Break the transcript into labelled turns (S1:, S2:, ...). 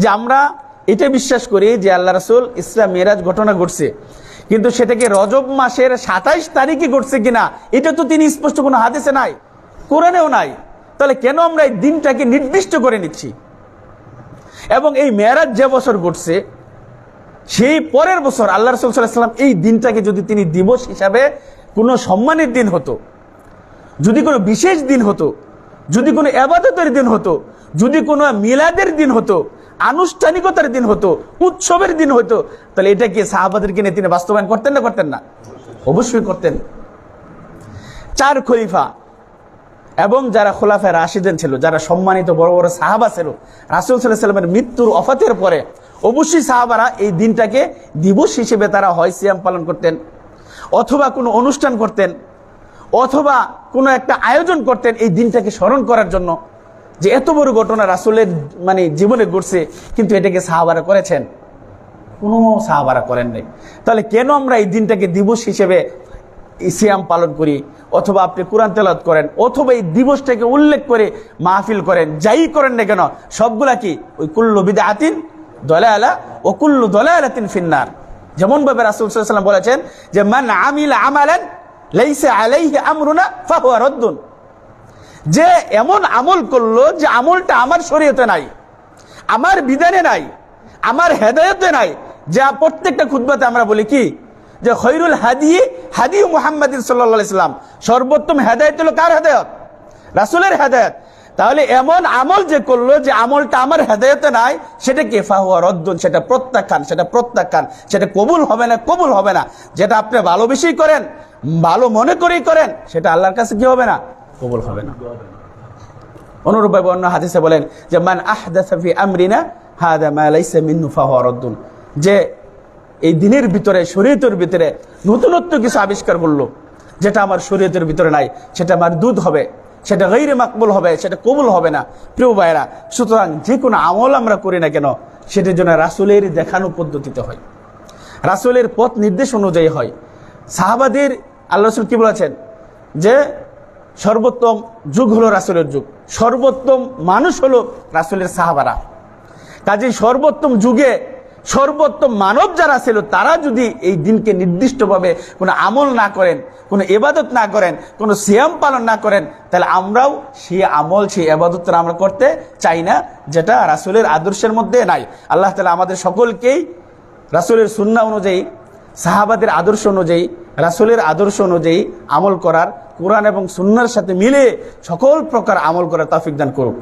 S1: যে আমরা এটা বিশ্বাস করি যে আল্লাহ রসুল ইসলাম মেরাজ ঘটনা ঘটছে। কিন্তু সেটাকে রজব মাসের সাতাইশ তারিখে ঘটছে কিনা, এটা তো তিনি স্পষ্ট কোনো হাদিসে নাই, কোরআনেও নাই। তাহলে কেন আমরা এই দিনটাকে নির্দিষ্ট করে নিচ্ছি? এবং এই মেয়ারাজ যে বছর ঘটছে, সেই পরের বছর আল্লাহ রসুল সাল্লাম এই দিনটাকে যদি তিনি দিবস হিসাবে কোনো সম্মানের দিন হতো, যদি কোনো বিশেষ দিন হতো, যদি কোনো এবাদতের দিন হতো, যদি কোনো মিলাদের দিন হতো আনুষ্ঠানিকতার দিন হতো, উৎসবের দিন হতো। তাহলে এটা কি সাহাবাদেরকে নিয়ে তিনি বাস্তবায়ন করতেন না করতেন না? অবশ্যই করতেন। চার খলিফা এবং যারা খোলাফায় রাশিদেন ছিল, যারা সম্মানিত বড় বড় সাহাবা ছিল, রাসুল সাল্লামের মৃত্যুর অফাতের পরে অবশ্যই সাহাবারা এই দিনটাকে দিবস হিসেবে তারা হয় সিয়াম পালন করতেন, অথবা কোনো অনুষ্ঠান করতেন, অথবা কোনো একটা আয়োজন করতেন এই দিনটাকে স্মরণ করার জন্য। যে এত বড় ঘটনা রাসুলের মানে জীবনে ঘটছে, কিন্তু এটাকে সাহাবারা করেছেন? কোনো সাহাবারা করেন নাই। তাহলে কেন আমরা এই দিনটাকে দিবস হিসেবে সিয়াম পালন করি? অথবা আপনি কোরআন তেলাত করেন, অথবা এই দিবসটাকে উল্লেখ করে মাহফিল করেন, যাই করেন না কেন, সবগুলা কি? ওই কুল্লু বিদা আতিন দলে আলা ও কুল্লু দলে আলাতিন ফিন্নার যেমন ভাবে রাসুল সাল্লাম বলেছেন যে, মান আমিল আমালেন লাইসা আলাইহি আমরুনা ফাহুয়া রদ্দুন। যে এমন আমল করল যে আমলটা আমার শরীয়তে নাই, আমার বিধানে নাই, আমার হেদায়তে নাই, যা প্রত্যেকটা খুদ্বাতে আমরা বলি কি? যে খৈরুল হাদি হাদি মুহাম্মদ সাল্লা ইসলাম সর্বোত্তম হেদায়ত হলো কার হেদায়ত? রাসুলের হেদায়ত। তাহলে এমন আমল যে করল যে আমলটা আমার হেদায়তে নাই, সেটা কে? ফাহুয়া রদ্দুন, সেটা প্রত্যাখ্যান সেটা প্রত্যাখ্যান, সেটা কবুল হবে না, কবুল হবে না। যেটা আপনি ভালোবেসেই করেন, ভালো মনে করেই করেন, সেটা আল্লাহর কাছে কি হবে না? কবুল হবে না। অনুরূপভাবে অন্য হাদিসে বলেন যে, মান আহদাসা ফি আমরিনা যে, এই দিনের ভিতরে, শরীয়তের ভিতরে নতুনত্ব কিছু আবিষ্কার করল, যেটা আমার শরীয়তের ভিতরে নাই, সেটা আমার দুধ হবে, সেটা গৈরে মাকবুল হবে, সেটা কবুল হবে না। প্রিয় ভাইরা সুতরাং যে কোনো আমল আমরা করি না কেন, সেটার জন্য রাসুলের দেখানো পদ্ধতিতে হয়। রাসুলের পথ নির্দেশ অনুযায়ী হয়। সাহাবাদের, আল্লাহ রসুল কি বলেছেন? যে সর্বোত্তম যুগ হলো রাসুলের যুগ। সর্বোত্তম মানুষ হলো রাসুলের সাহাবারা। কাজেই সর্বোত্তম যুগে সর্বোত্তম মানব যারা ছিল, তারা যদি এই দিনকে নির্দিষ্টভাবে কোনো আমল না করেন, কোনো এবাদত না করেন, কোনো সিয়াম পালন না করেন, তাহলে আমরাও সেই আমল, সেই এবাদতটা আমরা করতে চাই না, যেটা রাসুলের আদর্শের মধ্যে নাই। আল্লাহ তালা আমাদের সকলকেই রাসুলের সুন্না অনুযায়ী সাহাবাদের আদর্শ অনুযায়ী, রাসুলের আদর্শ অনুযায়ী আমল করার কোরআন এবং সুন্নার সাথে মিলে সকল প্রকার আমল করার তাফিক দান করুক।